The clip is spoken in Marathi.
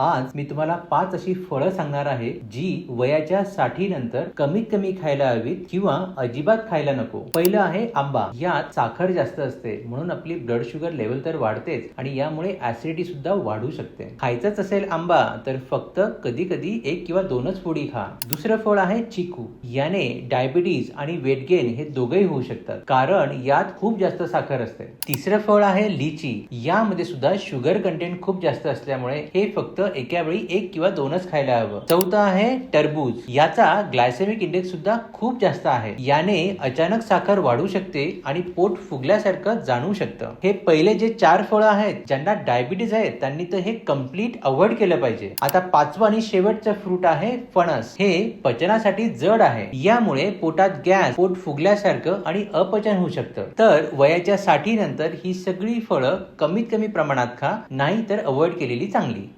आज मी तुम्हाला पाच अशी फळं सांगणार आहे जी वयाच्या साठी नंतर कमीत कमी खायला हवीत किंवा अजिबात खायला नको. पहिलं आहे आंबा. यात साखर जास्त असते म्हणून आपली ब्लड शुगर लेवल तर वाढतेच आणि यामुळे ऍसिडिटी सुद्धा वाढू शकते. खायचंच असेल आंबा तर फक्त कधी कधी एक किंवा दोनच फोडी खा. दुसरं फळ आहे चिकू. याने डायबिटीज आणि वेट गेन हे दोघेही होऊ शकतात कारण यात खूप जास्त साखर असते. तिसरं फळ आहे लिची. यामध्ये सुद्धा शुगर कंटेंट खूप जास्त असल्यामुळे हे फक्त एका वेळी एक किंवा दोनच खायला हवं. चौथं आहे टरबूज. याचा ग्लायसेमिक इंडेक्स सुद्धा खूप जास्त आहे. याने अचानक साखर वाढू शकते आणि पोट फुगल्यासारखं जाणवू शकतं. हे पहिले जे चार फळं आहेत ज्यांना डायबिटीज आहे त्यांनी तर हे कंप्लीट अवॉइड केलं पाहिजे. आता पाचवं आणि शेवटचं फ्रूट आहे फणस. हे पचनासाठी जड आहे. यामुळे पोटात गॅस पोट फुगल्यासारखं आणि अपचन होऊ शकतं. तर वयाच्या साठी नंतर ही सगळी फळं कमीत कमी प्रमाणात खा नाही तर अवॉइड केलेली चांगली.